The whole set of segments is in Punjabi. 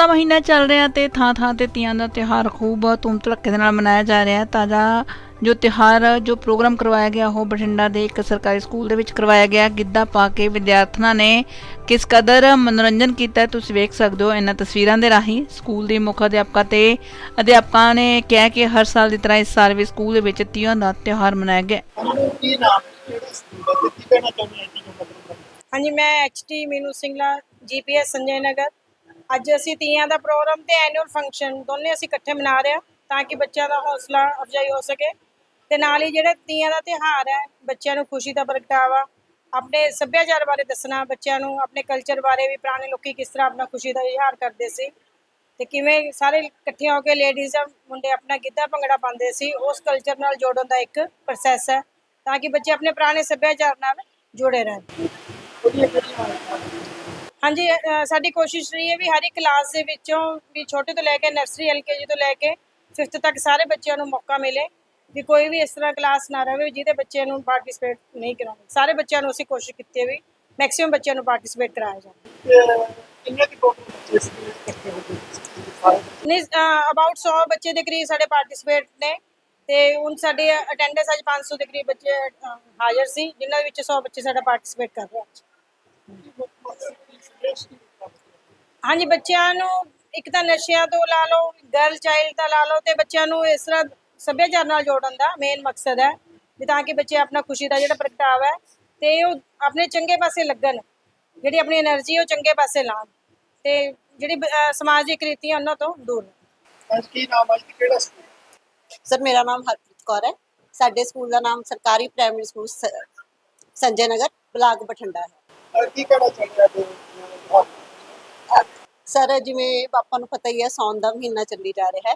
ਦਾ ਮਹੀਨਾ ਚੱਲ ਰਿਹਾ ਤੇ ਥਾਂ ਥਾਂ ਤੇ ਤੀਆਂ ਦਾ ਤਿਉਹਾਰ ਖੂਬ ਧੂਮ ਧੜੱਕੇ ਦੇ ਨਾਲ ਮਨਾਇਆ ਜਾ ਰਿਹਾ ਹੈ। ਤਾਜ਼ਾ ਜੋ ਤਿਉਹਾਰ ਜੋ ਪ੍ਰੋਗਰਾਮ ਕਰਵਾਇਆ ਗਿਆ ਉਹ ਬਠਿੰਡਾ ਦੇ ਇੱਕ ਸਰਕਾਰੀ ਸਕੂਲ ਦੇ ਵਿੱਚ ਕਰਵਾਇਆ ਗਿਆ। ਗਿੱਧਾ ਪਾ ਕੇ ਵਿਦਿਆਰਥਣਾਂ ਨੇ ਕਿਸ ਕਦਰ ਮਨੋਰੰਜਨ ਕੀਤਾ ਤੁਸੀਂ ਵੇਖ ਸਕਦੇ ਹੋ ਇਹਨਾਂ ਤਸਵੀਰਾਂ ਦੇ ਰਾਹੀਂ। ਸਕੂਲ ਦੀ ਮੁੱਖ ਅਧਿਆਪਕਾ ਤੇ ਅਧਿਆਪਕਾਂ ਨੇ ਕਿਹਾ ਕਿ ਹਰ ਸਾਲ ਦੀ ਤਰ੍ਹਾਂ ਇਸ ਸਾਲ ਵੀ ਸਕੂਲ ਦੇ ਵਿੱਚ ਤੀਆਂ ਦਾ ਤਿਉਹਾਰ ਮਨਾਇਆ ਗਿਆ। ਹਾਂਜੀ ਮੈਂ ਐਚਟੀ ਮੀਨੂ ਸਿੰਘਲਾ ਜੀਪੀਐਸ ਸੰਜੇ ਨਗਰ। ਅੱਜ ਅਸੀਂ ਤੀਆਂ ਦਾ ਪ੍ਰੋਗਰਾਮ ਤੇ ਐਨੂਅਲ ਫੰਕਸ਼ਨ ਦੋਨੇ ਅਸੀਂ ਇਕੱਠੇ ਮਨਾ ਰਹੇ ਹਾਂ ਤਾਂ ਕਿ ਬੱਚਿਆਂ ਦਾ ਹੌਸਲਾ ਅਫਜ਼ਾਈ ਹੋ ਸਕੇ। ਤੇ ਨਾਲ ਹੀ ਜਿਹੜਾ ਤੀਆਂ ਦਾ ਤਿਉਹਾਰ ਹੈ, ਬੱਚਿਆਂ ਨੂੰ ਖੁਸ਼ੀ ਦਾ ਪ੍ਰਗਟਾਵਾ, ਆਪਣੇ ਸੱਭਿਆਚਾਰ ਬਾਰੇ ਦੱਸਣਾ, ਬੱਚਿਆਂ ਨੂੰ ਆਪਣੇ ਕਲਚਰ ਬਾਰੇ ਵੀ ਪੁਰਾਣੇ ਲੋਕੀ ਕਿਸ ਤਰ੍ਹਾਂ ਆਪਣਾ ਖੁਸ਼ੀ ਦਾ ਇਜ਼ਹਾਰ ਕਰਦੇ ਸੀ। ਤੇ ਕਿਵੇਂ ਸਾਰੇ ਇਕੱਠੇ ਹੋ ਕੇ ਲੇਡੀਜ਼ ਮੁੰਡੇ ਆਪਣਾ ਗਿੱਧਾ ਭੰਗੜਾ ਪਾਉਂਦੇ ਸੀ, ਉਸ ਕਲਚਰ ਨਾਲ ਜੋੜਨ ਦਾ ਇੱਕ ਪ੍ਰੋਸੈਸ ਹੈ ਤਾਂ ਕਿ ਬੱਚੇ ਆਪਣੇ ਪੁਰਾਣੇ ਸੱਭਿਆਚਾਰ ਨਾਲ ਜੁੜੇ ਰਹਿਣ। ਹਾਂਜੀ ਅ, ਸਾਡੀ ਕੋਸ਼ਿਸ਼ ਰਹੀ ਹੈ ਵੀ ਹਰ ਇੱਕ ਕਲਾਸ ਦੇ ਵਿੱਚੋਂ ਵੀ ਛੋਟੇ ਤੋਂ ਲੈ ਕੇ ਨਰਸਰੀ ਐਲਕੇਜੀ ਤੋਂ ਲੈ ਕੇ 5th ਤੱਕ ਸਾਰੇ ਬੱਚਿਆਂ ਨੂੰ ਮੌਕਾ ਮਿਲੇ ਵੀ ਕੋਈ ਵੀ ਇਸ ਤਰ੍ਹਾਂ ਕਲਾਸ ਨਾ ਰਹੇ ਜਿਹਦੇ ਬੱਚੇ ਨੂੰ ਪਾਰਟਿਸਿਪੇਟ ਨਹੀਂ ਕਰਾਉਣਾ ਸਾਰੇ ਬੱਚਿਆਂ ਨੂੰ ਅਸੀਂ ਕੋਸ਼ਿਸ਼ ਕੀਤੀ ਹੈ ਵੀ ਮੈਕਸਿਮਮ ਬੱਚਿਆਂ ਨੂੰ ਪਾਰਟਿਸਿਪੇਟ ਕਰਾਇਆ ਜਾਵੇ। ਕਿੰਨੇ ਦੀ ਟੋਟਲ ਬੱਚੇ ਸਕੂਲ ਵਿੱਚ ਇਕੱਠੇ ਹੋ ਗਏ ਸਾਰੇ ਨਹੀਂ ਅਬਾਊਟ 100 ਬੱਚੇ ਦੇ ਕਰੀਬ ਸਾਡੇ ਪਾਰਟਿਸਿਪੇਟ ਨੇ ਤੇ ਹੁਣ ਸਾਡੀ ਅਟੈਂਡੈਂਸ ਅੱਜ 500 ਦੇ ਕਰੀਬ ਬੱਚੇ ਅ, ਹਾਜ਼ਰ ਸੀ ਜਿਨ੍ਹਾਂ ਵਿੱਚ 100 ਬੱਚੇ ਸਾਡਾ ਪਾਰਟਿਸਿਪੇਟ ਕਰ ਰਹੇ ਅੱਜ ਹਾਂਜੀ ਬੱਚਿਆਂ ਨੂੰ ਇੱਕ ਤਾਂ ਨਸ਼ਿਆਂ ਤੋਂ ਲਾ ਲਓ ਗਰਲ ਚਾਈਲਡ ਦਾ ਲਾ ਲਓ ਤੇ ਬੱਚਿਆਂ ਨੂੰ ਇਸ ਤਰ੍ਹਾਂ ਸੱਭਿਆਚਾਰ ਨਾਲ ਜੋੜਨ ਦਾ ਮੇਨ ਮਕਸਦ ਹੈ ਵੀ ਤਾਂ ਕਿ ਬੱਚੇ ਆਪਣਾ ਖੁਸ਼ੀ ਦਾ ਜਿਹੜਾ ਪ੍ਰਗਟਾਵਾ ਹੈ ਤੇ ਉਹ ਆਪਣੇ ਚੰਗੇ ਪਾਸੇ ਲੱਗਣ ਜਿਹੜੀ ਆਪਣੀ એનર્ਜੀ ਉਹ ਚੰਗੇ ਪਾਸੇ ਲਾਉਣ ਤੇ ਜਿਹੜੀ ਸਮਾਜਿਕ ਰੀਤੀਆਂ ਉਹਨਾਂ ਤੋਂ ਦੂਰ ਅੱਜ ਸਰ ਮੇਰਾ ਨਾਮ ਹਰਪ੍ਰੀਤ ਕੌਰ ਹੈ। ਸਾਡੇ ਸਕੂਲ ਦਾ ਨਾਮ ਸਰਕਾਰੀ primary school Sanjay Nagar block Bathinda ਹੈ। ਕੀ ਕਹਿਣਾ ਚਾਹੁੰਦੇ ਹੋ? ਸਰ, ਜਿਵੇਂ ਆਪਾਂ ਨੂੰ ਪਤਾ ਹੀ ਹੈ ਸੌਣ ਦਾ ਮਹੀਨਾ ਚੱਲੀ ਜਾ ਰਿਹਾ ਹੈ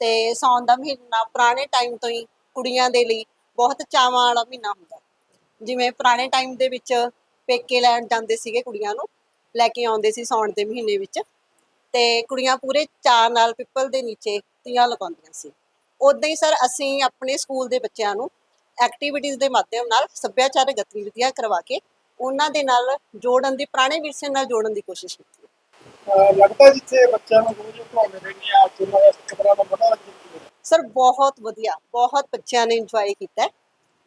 ਤੇ ਸੌਣ ਦਾ ਮਹੀਨਾ ਪੁਰਾਣੇ ਟਾਈਮ ਤੋਂ ਹੀ ਕੁੜੀਆਂ ਦੇ ਲਈ ਬਹੁਤ ਚਾਵਾਂ ਵਾਲਾ ਮਹੀਨਾ ਹੁੰਦਾ ਜਿਵੇਂ ਪੁਰਾਣੇ ਟਾਈਮ ਦੇ ਵਿੱਚ ਪੇਕੇ ਲੈਣ ਜਾਂਦੇ ਸੀਗੇ ਕੁੜੀਆਂ ਨੂੰ, ਲੈ ਕੇ ਆਉਂਦੇ ਸੀ ਸੌਣ ਦੇ ਮਹੀਨੇ ਵਿੱਚ ਤੇ ਕੁੜੀਆਂ ਪੂਰੇ ਚਾਅ ਨਾਲ ਪਿੱਪਲ ਦੇ ਨੀਚੇ ਤੀਆਂ ਲਗਾਉਂਦੀਆਂ ਸੀ। ਉਦਾਂ ਹੀ ਸਰ, ਅਸੀਂ ਆਪਣੇ ਸਕੂਲ ਦੇ ਬੱਚਿਆਂ ਨੂੰ ਐਕਟੀਵਿਟੀਜ਼ ਦੇ ਮਾਧਿਅਮ ਨਾਲ ਸੱਭਿਆਚਾਰਕ ਗਤੀਵਿਧੀਆਂ ਕਰਵਾ ਕੇ ਉਹਨਾਂ ਦੇ ਨਾਲ ਜੋੜਨ ਦੀ ਪੁਰਾਣੇ ਵਿਰਸੇ ਨਾਲ ਜੋੜਨ ਦੀ ਕੋਸ਼ਿਸ਼ ਕੀਤੀ ਲੱਗਦਾ ਜਿੱਥੇ ਬੱਚਿਆਂ ਨੂੰ ਰੋਜ਼ ਪੜਾਉਂਦੇ ਰਹਿੰਦੇ ਆ ਜਿਨ੍ਹਾਂ ਦਾ ਖਬਰਾਂ ਦਾ ਪਤਾ ਲੱਗਦਾ ਸਰ ਬਹੁਤ ਵਧੀਆ ਬਹੁਤ ਬੱਚਿਆਂ ਨੇ ਇੰਜੋਏ ਕੀਤਾ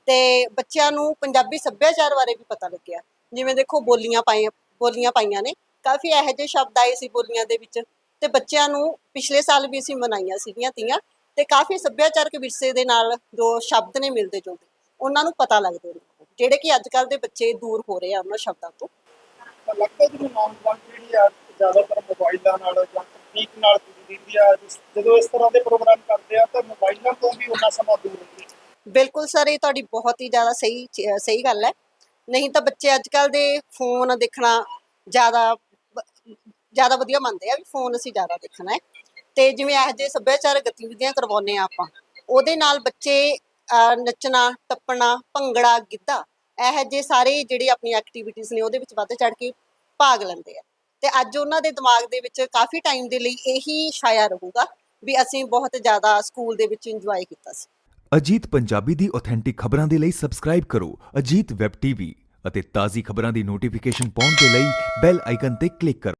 ਤੇ ਬੱਚਿਆਂ ਨੂੰ ਪੰਜਾਬੀ ਸੱਭਿਆਚਾਰ ਬਾਰੇ ਵੀ ਪਤਾ ਲੱਗਿਆ। ਜਿਵੇਂ ਦੇਖੋ ਬੋਲੀਆਂ ਪਾਈਆਂ ਬੋਲੀਆਂ ਪਾਈਆਂ ਨੇ। ਕਾਫੀ ਇਹੋ ਜਿਹੇ ਸ਼ਬਦ ਆਏ ਸੀ ਬੋਲੀਆਂ ਦੇ ਵਿੱਚ। ਤੇ ਬੱਚਿਆਂ ਨੂੰ ਪਿਛਲੇ ਸਾਲ ਵੀ ਅਸੀਂ ਮਨਾਈਆਂ ਸੀਗੀਆਂ ਤੀਆਂ। ਤੇ ਕਾਫੀ ਸੱਭਿਆਚਾਰਕ ਵਿਰਸੇ ਦੇ ਨਾਲ ਜੋ ਸ਼ਬਦ ਨੇ ਮਿਲਦੇ ਜੁਲਦੇ ਉਹਨਾਂ ਨੂੰ ਪਤਾ ਲੱਗਦੇ ਨੇ। ਜਿਹੜੇ ਕਿ ਅੱਜ ਕੱਲ ਦੇ ਬੱਚੇ ਦੂਰ ਹੋ ਰਹੇ ਆ ਉਹਨਾਂ ਸ਼ਬਦਾਂ ਤੋਂ। ਲੱਗਦਾ ਜਿਵੇਂ ਨੌਜਵਾਨ ਪੀੜ੍ਹੀ ਆ ਜ਼ਿਆਦਾਤਰ ਮੋਬਾਈਲਾਂ ਨਾਲ ਜਾਂ ਤਕਨੀਕ ਨਾਲ ਜੁੜੀ ਆ ਜਦੋਂ ਇਸ ਤਰ੍ਹਾਂ ਦੇ ਪ੍ਰੋਗਰਾਮ ਕਰਦੇ ਆ ਤਾਂ ਮੋਬਾਈਲਾਂ ਤੋਂ ਵੀ ਉਹਨਾਂ ਸਮਾਂ ਦੂਰ ਰਹਿੰਦੇ ਆ। ਬਿਲਕੁਲ ਸਰ ਇਹ ਤੁਹਾਡੀ ਬਹੁਤ ਹੀ ਜ਼ਿਆਦਾ ਸਹੀ ਸਹੀ ਗੱਲ ਹੈ। ਨਹੀਂ ਤਾਂ ਬੱਚੇ ਅੱਜ ਕੱਲ ਦੇ ਫੋਨ ਦੇਖਣਾ ਜ਼ਿਆਦਾ ਜ਼ਿਆਦਾ ਵਧੀਆ ਮੰਨਦੇ ਆ ਵੀ ਫੋਨ ਅਸੀਂ ਜ਼ਿਆਦਾ ਦੇਖਣਾ ਹੈ। ਤੇ ਜਿਵੇਂ ਇਹੋ ਜਿਹੇ ਸੱਭਿਆਚਾਰਕ ਗਤੀਵਿਧੀਆਂ ਕਰਵਾਉਂਦੇ ਆ ਆਪਾਂ ਉਹਦੇ ਨਾਲ ਬੱਚੇ ਨੱਚਣਾ, ਟੱਪਣਾ, ਭੰਗੜਾ, ਗਿੱਧਾ, ਇਹੋ ਜਿਹੇ ਸਾਰੇ ਜਿਹੜੇ ਆਪਣੀਆਂ ਐਕਟੀਵਿਟੀਜ਼ ਨੇ ਉਹਦੇ ਵਿੱਚ ਵੱਧ ਚੜ ਕੇ ਭਾਗ ਲੈਂਦੇ ਆ। ਤੇ ਅੱਜ ਉਹਨਾਂ ਦੇ ਦਿਮਾਗ ਦੇ ਵਿੱਚ ਕਾਫੀ ਟਾਈਮ ਦੇ ਲਈ ਇਹੀ ਛਾਇਆ ਰਹੂਗਾ ਵੀ ਅਸੀਂ ਬਹੁਤ ਜ਼ਿਆਦਾ ਸਕੂਲ ਦੇ ਵਿੱਚ ਇੰਜੋਏ ਕੀਤਾ ਸੀ। ਅਜੀਤ ਪੰਜਾਬੀ ਦੀ ਆਥੈਂਟਿਕ ਖਬਰਾਂ ਦੇ ਲਈ ਸਬਸਕ੍ਰਾਈਬ ਕਰੋ ਅਜੀਤ ਵੈਬ ਟੀਵੀ ਅਤੇ ਤਾਜ਼ੀ ਖਬਰਾਂ ਦੀ ਨੋਟੀਫਿਕੇਸ਼ਨ ਪਾਉਣ ਦੇ ਲਈ ਬੈਲ ਆਈਕਨ ਤੇ ਕਲਿੱਕ ਕਰੋ।